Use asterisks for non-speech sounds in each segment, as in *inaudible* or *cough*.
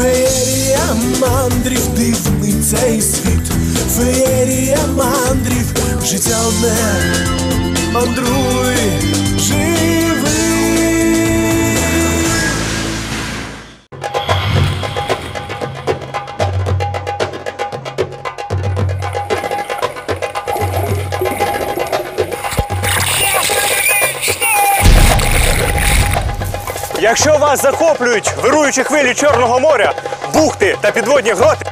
Феєрія мандрів, дивний цей світ, феєрія мандрів, життя одне, мандруй, живи. Якщо вас захоплюють вируючі хвилі Чорного моря, бухти та підводні гроти.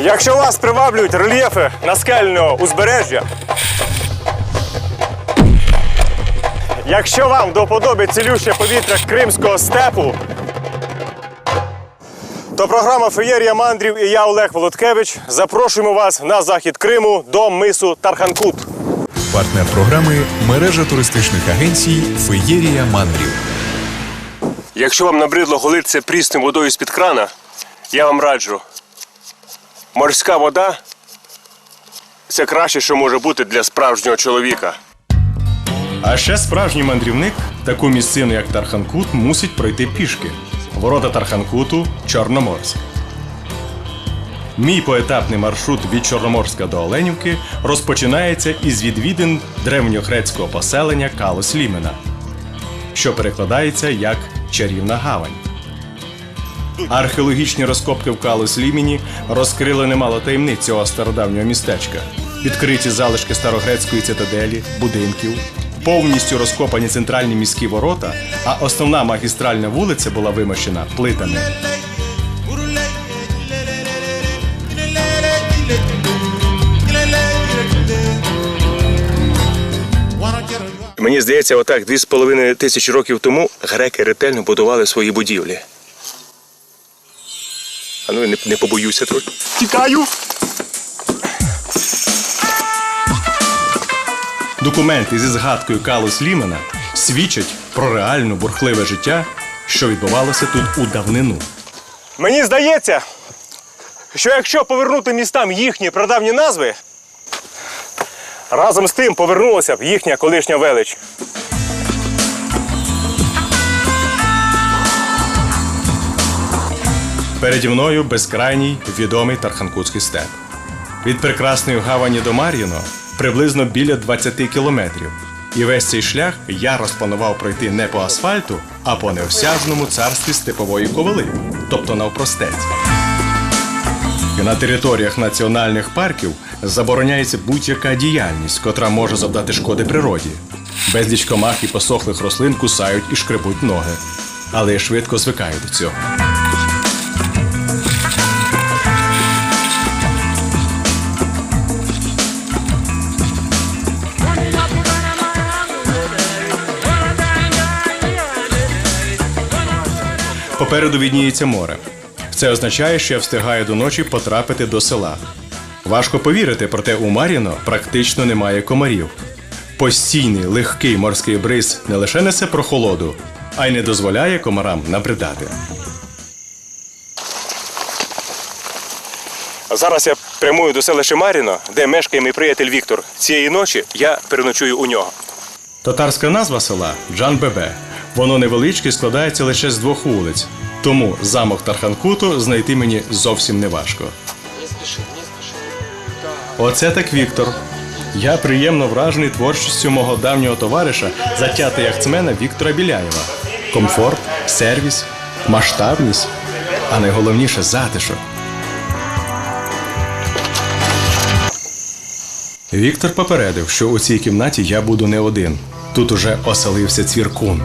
Якщо вас приваблюють рельєфи наскельного узбережжя. Якщо вам до вподоби цілюще повітря Кримського степу, то програма Феєрія мандрів і я, Олег Володкевич, запрошуємо вас на захід Криму до мису Тарханкут. Партнер програми мережа туристичних агенцій Феєрія Мандрів. Якщо вам набридло голитися прісною водою з-під крана, я вам раджу. Морська вода це краще, що може бути для справжнього чоловіка. А ще справжній мандрівник таку місцину, як Тарханкут, мусить пройти пішки. Ворота Тарханкуту Чорноморськ. Мій поетапний маршрут від Чорноморська до Оленівки розпочинається із відвідин древньогрецького поселення Калос Лімена, що перекладається як чарівна гавань. Археологічні розкопки в Калус Лімені розкрили немало таємниць цього стародавнього містечка. Відкриті залишки старогрецької цитаделі, будинків, повністю розкопані центральні міські ворота, а основна магістральна вулиця була вимощена плитами. Мені здається, отак дві з половиною тисячі років тому греки ретельно будували свої будівлі. А ну я не, не побоюся трохи. Тікаю. Документи зі згадкою Калус Лімена свідчать про реально бурхливе життя, що відбувалося тут у давнину. Мені здається, що якщо повернути містам їхні прадавні назви, разом з тим повернулася б їхня колишня велич. Переді мною безкрайній відомий Тарханкутський степ. Від прекрасної гавані до Мар'їно приблизно біля 20 кілометрів. І весь цей шлях я розпланував пройти не по асфальту, а по неосяжному царстві степової ковали, тобто навпростець. На територіях національних парків забороняється будь-яка діяльність, котра може завдати шкоди природі. Безліч комах і посохлих рослин кусають і шкребуть ноги. Але я швидко звикаю до цього. Попереду відніється море. Це означає, що я встигаю до ночі потрапити до села. Важко повірити, проте у Маріно практично немає комарів. Постійний легкий морський бриз не лише несе прохолоду, а й не дозволяє комарам набридати. Зараз я прямую до селища Маріно, де мешкає мій приятель Віктор. Цієї ночі я переночую у нього. Татарська назва села Джан-Бебе. Воно невеличке складається лише з двох вулиць. Тому замок Тарханкуту знайти мені зовсім не важко. Оце так Віктор. Я приємно вражений творчістю мого давнього товариша, затята яхтсмена Віктора Біляєва. Комфорт, сервіс, масштабність, а найголовніше затишок. Віктор попередив, що у цій кімнаті я буду не один. Тут уже оселився цвіркун.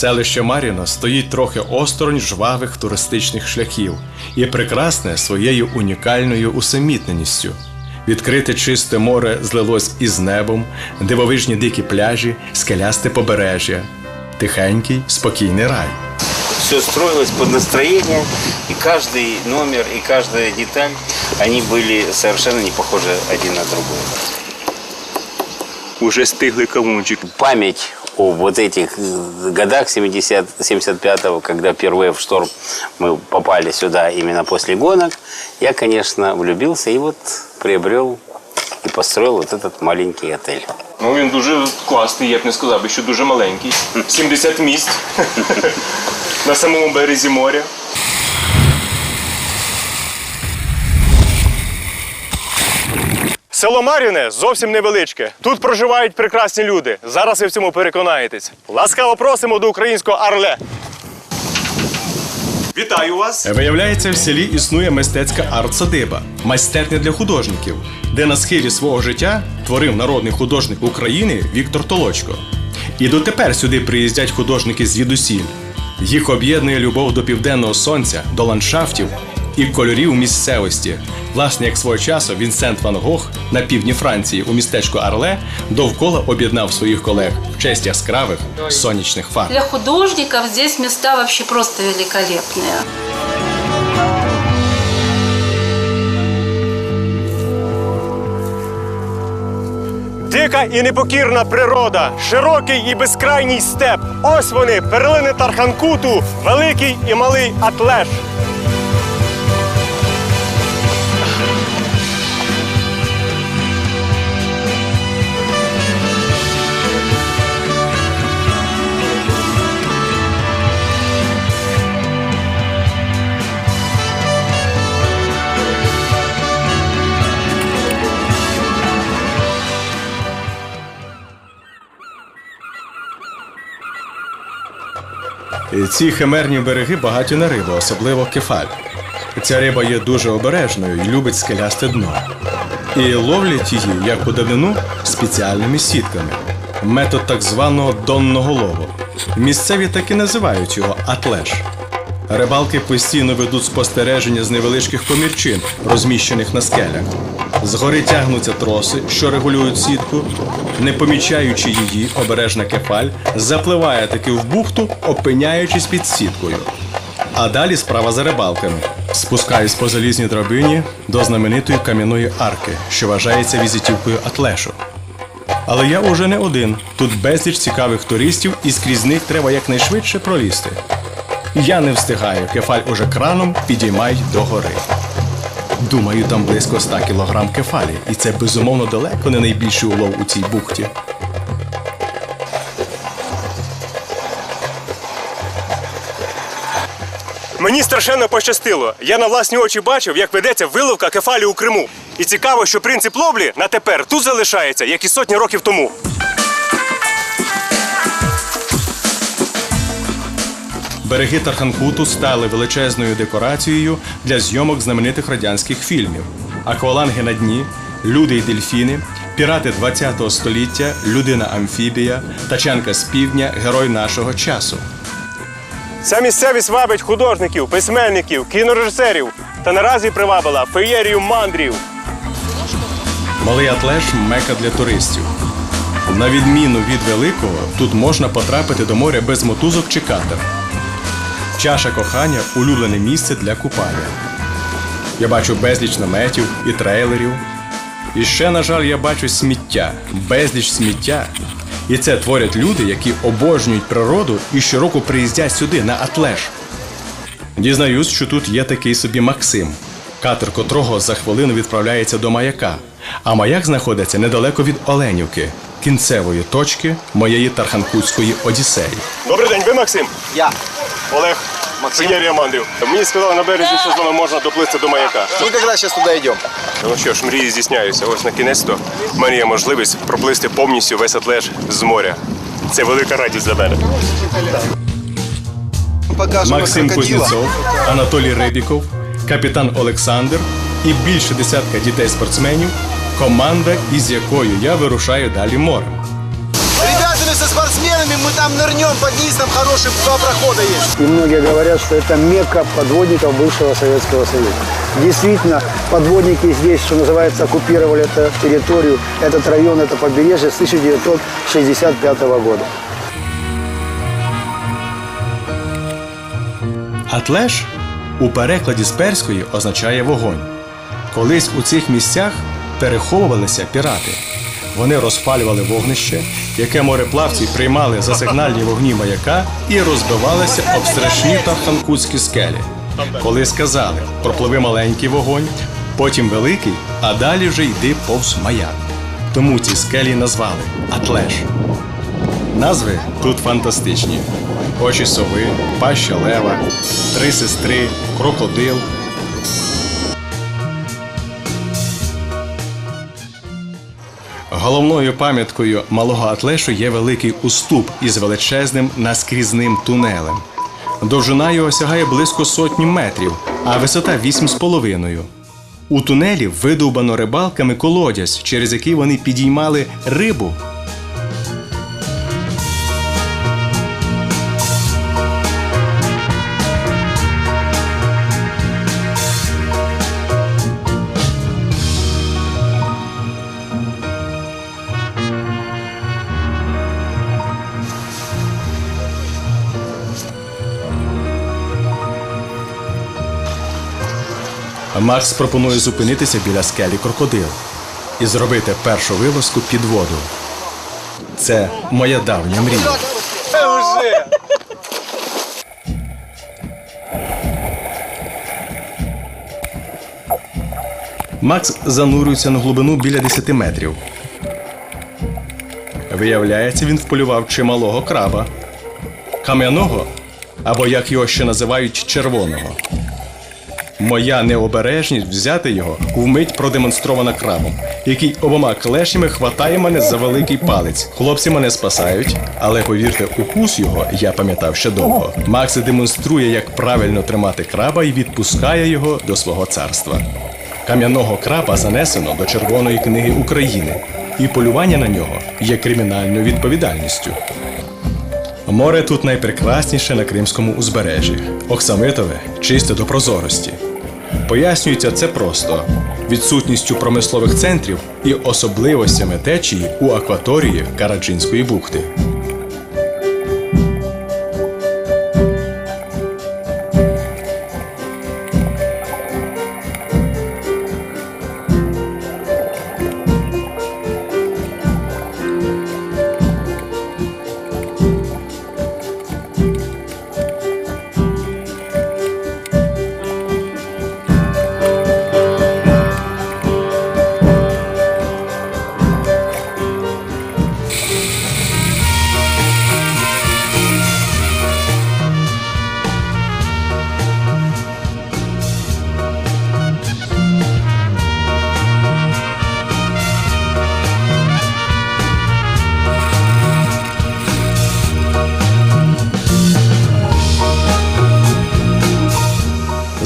Селище Маріно стоїть трохи осторонь жвавих туристичних шляхів і прекрасне своєю унікальною усамітненістю. Відкрите чисте море злилось із небом, дивовижні дикі пляжі, скелясте побережжя, тихенький, спокійний рай. Все строилось под настроение, и каждый номер, и каждая деталь, они были совершенно не похожи один на другой. Уже стиглий кавунчик. Память о вот этих э, годах 70, 75-го, когда впервые в шторм мы попали сюда именно после гонок, я, конечно, влюбился и вот приобрел и и построил вот этот маленький отель. Ну він дуже класний, я б не сказав, би, що дуже маленький. *laughs* 70 місць *laughs* на самому березі моря. Село Мар'їне зовсім невеличке. Тут проживають прекрасні люди. Зараз ви в цьому переконаєтесь. Ласкаво просимо до українського Арле. Вітаю вас! Виявляється, в селі існує мистецька арт-садиба, майстерня для художників, де на схилі свого життя творив народний художник України Віктор Толочко. І дотепер сюди приїздять художники звідусіль. Їх об'єднує любов до південного сонця, до ландшафтів і кольорів місцевості. Власне, як свого часу Вінсент Ван Гог на півдні Франції у містечку Арле довкола об'єднав своїх колег в честь яскравих сонячних фарб. Для художников здесь места вообще просто великолепные. Дика і непокірна природа, широкий і безкрайній степ. Ось вони, перлини Тарханкуту, великий і малий Атлеш. Ці химерні береги багаті на рибу, особливо кефаль. Ця риба є дуже обережною і любить скелясте дно. І ловлять її, як давнину, спеціальними сітками. Метод так званого донного лову. Місцеві так і називають його атлеш. Рибалки постійно ведуть спостереження з невеличких комірчин, розміщених на скелях. Згори тягнуться троси, що регулюють сітку. Не помічаючи її, обережна кефаль запливає таки в бухту, опиняючись під сіткою. А далі справа за рибалками. Спускаюсь по залізній драбині до знаменитої кам'яної арки, що вважається візитівкою Атлешу. Але я уже не один. Тут безліч цікавих туристів, і скрізь них треба якнайшвидше пролізти. Я не встигаю, кефаль уже краном підіймають до гори. Думаю, там близько 100 кілограм кефалі, і це безумовно далеко не найбільший улов у цій бухті. Мені страшенно пощастило. Я на власні очі бачив, як ведеться виловка кефалі у Криму. І цікаво, що принцип ловлі на тепер тут залишається, як і сотні років тому. Береги Тарханкуту стали величезною декорацією для зйомок знаменитих радянських фільмів: акваланги на дні, люди й дельфіни, пірати ХХ століття, людина амфібія, тачанка з півдня, герой нашого часу. Ця місцевість вабить художників, письменників, кінорежисерів та наразі привабила феєрію мандрів. Малий Атлеш мека для туристів. На відміну від великого, тут можна потрапити до моря без мотузок чи катер. Чаша кохання улюблене місце для купання. Я бачу безліч наметів і трейлерів. І ще, на жаль, я бачу сміття, безліч сміття. І це творять люди, які обожнюють природу і щороку приїздять сюди на Атлеш. Дізнаюсь, що тут є такий собі Максим, катер котрого за хвилину відправляється до маяка. А маяк знаходиться недалеко від Оленівки, кінцевої точки моєї Тарханкутської Одіссеї. Добрий день, ви Максим? Я. Олег. Феєрія мандрів. Мені сказали на березі, що з вами можна доплисти до маяка. Мы как раз сейчас туда идем. Ну що ж, мрії здійсняються. Ось на кінець то в мене є можливість проплисти повністю весь атлеш з моря. Це велика радість для мене. Покажем Максим крокодила. Кузнєцов, Анатолій Рибіков, капітан Олександр і більше десятка дітей-спортсменів, команда, із якою я вирушаю далі морем Ребятами со спортсменами мы там нырнем под низ, там хорошие два прохода есть. И многие говорят, что это мекка подводников бывшего Советского Союза. Действительно, подводники здесь, что называется, оккупировали эту территорию, этот район, это побережье с 1965 года. Атлеш у перекладі з перської означає вогонь. Колись у цих місцях переховувалися пірати. Вони розпалювали вогнище, яке мореплавці приймали за сигнальні вогні маяка і розбивалися об страшні тарханкутські скелі. Коли сказали пропливи маленький вогонь, потім великий, а далі вже йди повз маяк. Тому ці скелі назвали Атлеш. Назви тут фантастичні: очі сови, паща лева, три сестри, крокодил. Головною пам'яткою малого Атлешу є великий уступ із величезним наскрізним тунелем. Довжина його сягає близько сотні метрів, а висота 8,5. У тунелі видовбано рибалками колодязь, через який вони підіймали рибу. Макс пропонує зупинитися біля скелі крокодил і зробити першу вилазку під воду. Це моя давня мрія. Макс занурюється на глибину біля 10 метрів. Виявляється, він вполював чималого краба, кам'яного або як його ще називають червоного. Моя необережність взяти його вмить продемонстрована крабом, який обома клешнями хватає мене за великий палець. Хлопці мене спасають, але повірте, укус його я пам'ятав ще довго. Макс демонструє, як правильно тримати краба і відпускає його до свого царства. Кам'яного краба занесено до Червоної книги України, і полювання на нього є кримінальною відповідальністю. Море тут найпрекрасніше на Кримському узбережжі. Оксамитове чисте до прозорості. Пояснюється це просто відсутністю промислових центрів і особливостями течії у акваторії Караджинської бухти.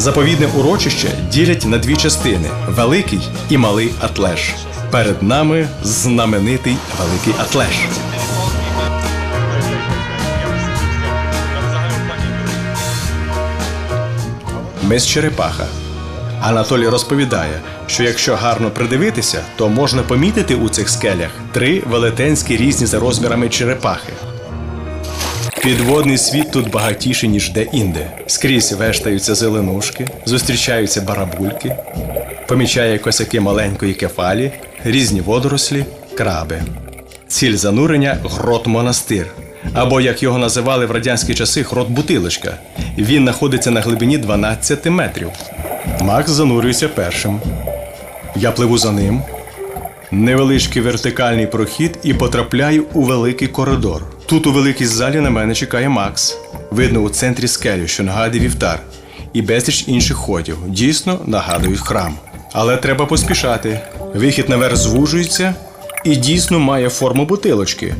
Заповідне урочище ділять на дві частини: великий і малий Атлеш. Перед нами знаменитий великий Атлеш. Мис Черепаха. Анатолій розповідає, що якщо гарно придивитися, то можна помітити у цих скелях три велетенські різні за розмірами черепахи. Підводний світ тут багатіший, ніж де-інде. Скрізь вештаються зеленушки, зустрічаються барабульки, помічає косяки маленької кефалі, різні водорослі, краби. Ціль занурення грот монастир. Або, як його називали в радянські часи, грот бутилочка. Він знаходиться на глибині 12 метрів. Макс занурюється першим. Я пливу за ним. Невеличкий вертикальний прохід і потрапляю у великий коридор. Тут у великій залі на мене чекає Макс. Видно у центрі скелю, що нагадує вівтар, і безліч інших ходів. Дійсно нагадують храм. Але треба поспішати. Вихід наверх звужується і дійсно має форму бутилочки.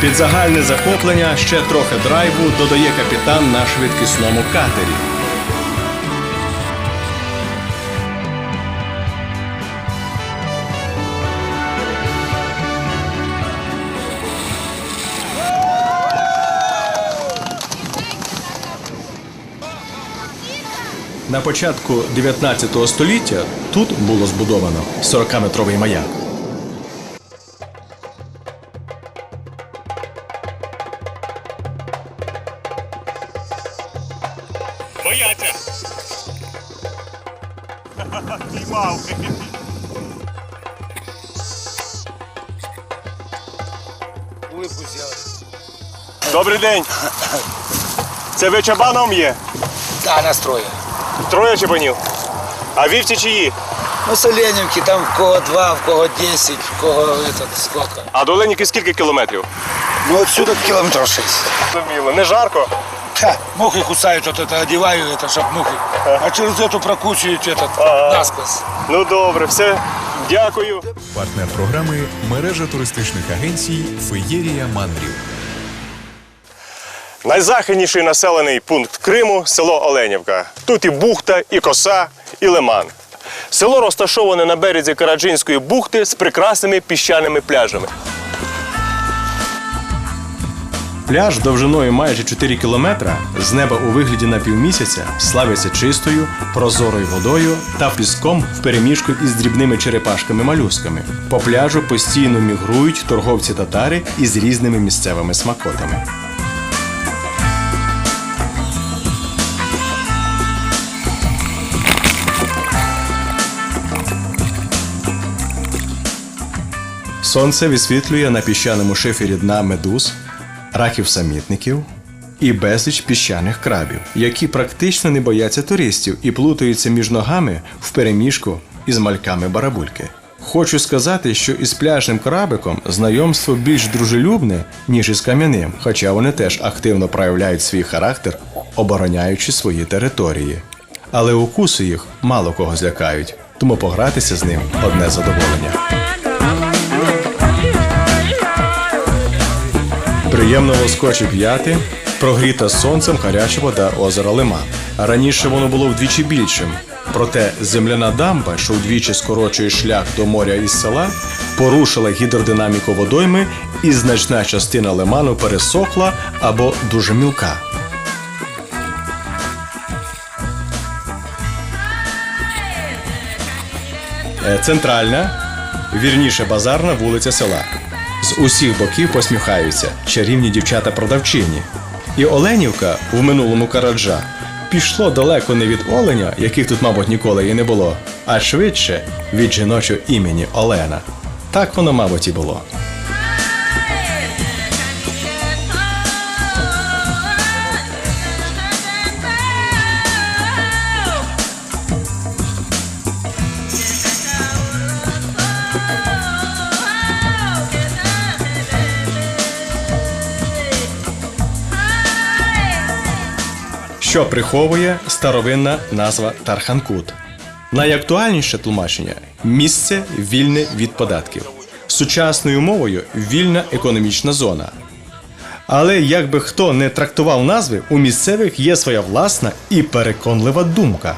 Під загальне захоплення ще трохи драйву додає капітан на швидкісному катері. На початку 19 століття тут було збудовано 40-метровий маяк. Добрий день! Це ви чабаном є? Да, настроен. Троє чабанів. А вівці чиї? Ну, с Оленевки там в кого два, в кого десять, в кого этот, сколько. А до Оленівки скільки кілометрів? Ну, отсюда километров шесть. Зрозуміло. Не жарко? Да, мухи кусают, вот это одеваю, это, чтоб мухи. А через эту прокусывают этот насквозь. Ну добре, все. Дякую. Партнер програми мережа туристичних агенцій Феєрія Мандрів. Найзахідніший населений пункт Криму село Оленівка. Тут і бухта, і коса, і лиман. Село розташоване на березі Караджинської бухти з прекрасними піщаними пляжами. Пляж довжиною майже 4 кілометра з неба у вигляді напівмісяця славиться чистою, прозорою водою та піском впереміжку із дрібними черепашками-малюсками. По пляжу постійно мігрують торговці татари із різними місцевими смакотами. Сонце висвітлює на піщаному шифері дна медуз, раків-самітників і безліч піщаних крабів, які практично не бояться туристів і плутаються між ногами в переміжку із мальками барабульки. Хочу сказати, що із пляжним крабиком знайомство більш дружелюбне, ніж із кам'яним, хоча вони теж активно проявляють свій характер, обороняючи свої території. Але укуси їх мало кого злякають, тому погратися з ним одне задоволення. Приємно лоскочі п'яти, прогріта сонцем гаряча вода озера Лима. Раніше воно було вдвічі більшим. Проте земляна дамба, що вдвічі скорочує шлях до моря із села, порушила гідродинаміку водойми, і значна частина лиману пересохла або дуже мілка. Е, Центральна, вірніше базарна вулиця села. Усіх боків посміхаються чарівні дівчата-продавчині. І Оленівка в минулому Караджа пішло далеко не від Оленя, яких тут, мабуть, ніколи і не було, а швидше від жіночого імені Олена. Так воно, мабуть, і було. що приховує старовинна назва Тарханкут. Найактуальніше тлумачення місце вільне від податків. Сучасною мовою вільна економічна зона. Але як би хто не трактував назви, у місцевих є своя власна і переконлива думка.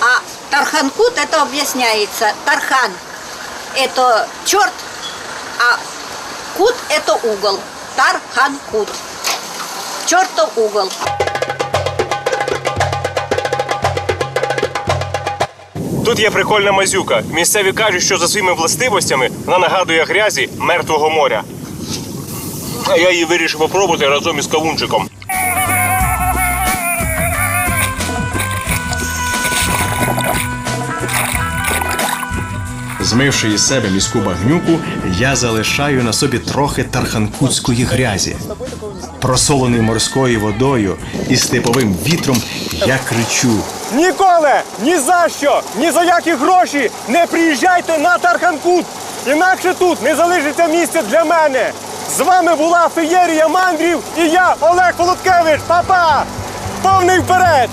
А Тарханкут это объясняется. Тархан это черт, а кут это угол. Тарханкут. Чертов угол. Тут є прикольна мазюка. Місцеві кажуть, що за своїми властивостями вона нагадує грязі мертвого моря. А я її вирішив попробувати разом із кавунчиком. Змивши із себе міську багнюку, я залишаю на собі трохи тарханкутської грязі. Просолений морською водою і степовим вітром, я кричу: Ніколи, ні за що, ні за які гроші не приїжджайте на Тарханкут. Інакше тут не залишиться місця для мене. З вами була феєрія мандрів і я, Олег Володкевич. Па-па! Повний вперед!